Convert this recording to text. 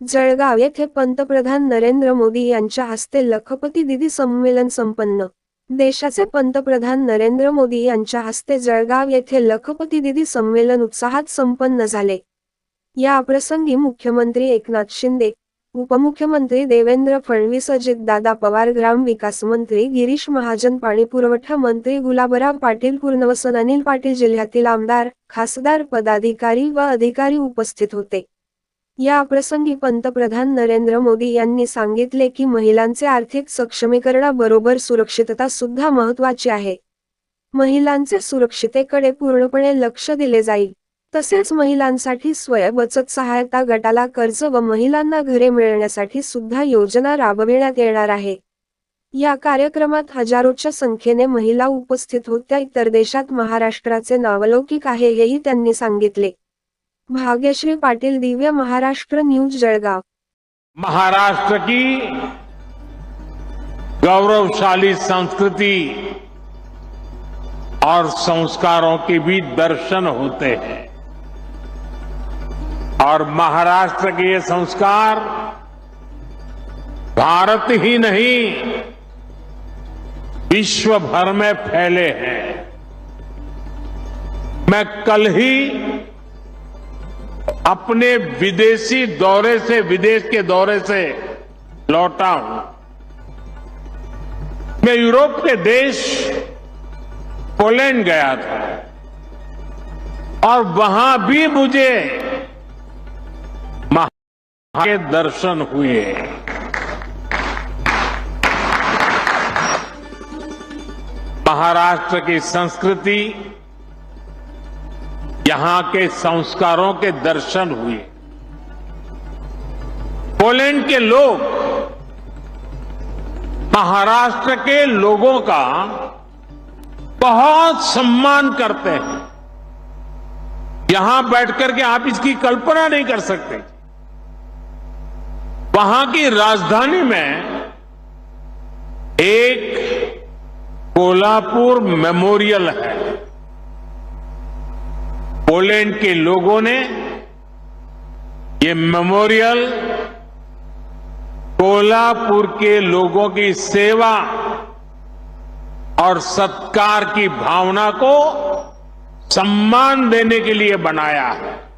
जळगाव येथे पंतप्रधान नरेंद्र मोदी यांच्या हस्ते लखपती दिदी संमेलन संपन्न. देशाचे पंतप्रधान नरेंद्र मोदी यांच्या हस्ते जळगाव येथे लखपती दिदी संमेलन उत्साहात संपन्न झाले. या प्रसंगी मुख्यमंत्री एकनाथ शिंदे उपमुख्यमंत्री देवेंद्र फडणवीस अजितदादा पवार ग्राम विकास मंत्री गिरीश महाजन पाणीपुरवठा मंत्री गुलाबराव पाटील पूर्णवसन अनिल पाटील जिल्ह्यातील आमदार खासदार पदाधिकारी व अधिकारी उपस्थित होते. या प्रसंगी पंतप्रधान नरेंद्र मोदी यांनी सांगितले की महिलांचे आर्थिक सक्षमीकरणाबरोबर सुरक्षितता सुद्धा महत्वाची आहे. महिलांचे सुरक्षितेकडे पूर्णपणे लक्ष दिले जाईल. तसेच महिलांसाठी स्वयं बचत सहायता गटाला कर्ज व महिलांना घरे मिळण्यासाठी सुद्धा योजना राबविण्यात येणार आहे. या कार्यक्रमात हजारोच्या संख्येने महिला उपस्थित होत्या. इतर देशात महाराष्ट्राचे नावलौकिक आहे हेही त्यांनी सांगितले. भाग्यश्री पाटील, दिव्य महाराष्ट्र न्यूज़, जळगाव. महाराष्ट्र की गौरवशाली संस्कृति और संस्कारों के भी दर्शन होते हैं। और महाराष्ट्र के ये संस्कार भारत ही नहीं, विश्व भर में फैले हैं। मैं कल ही अपने विदेशी दौरे से, विदेश के दौरे से लौटा हूँ। मैं यूरोप के देश पोलैंड गया था और वहाँ भी मुझे महा के दर्शन हुए। महाराष्ट्र की संस्कृति यहाँ के संस्कारों के दर्शन हुए। पोलैंड के लोग, महाराष्ट्र के लोगों का बहुत सम्मान करते हैं। यहाँ बैठकर के आप इसकी कल्पना नहीं कर सकते। वहाँ की राजधानी में एक कोल्हापुर मेमोरियल है। पोलैंड के लोगों ने ये मेमोरियल कोल्हापुर के लोगों की सेवा और सत्कार की भावना को सम्मान देने के लिए बनाया है।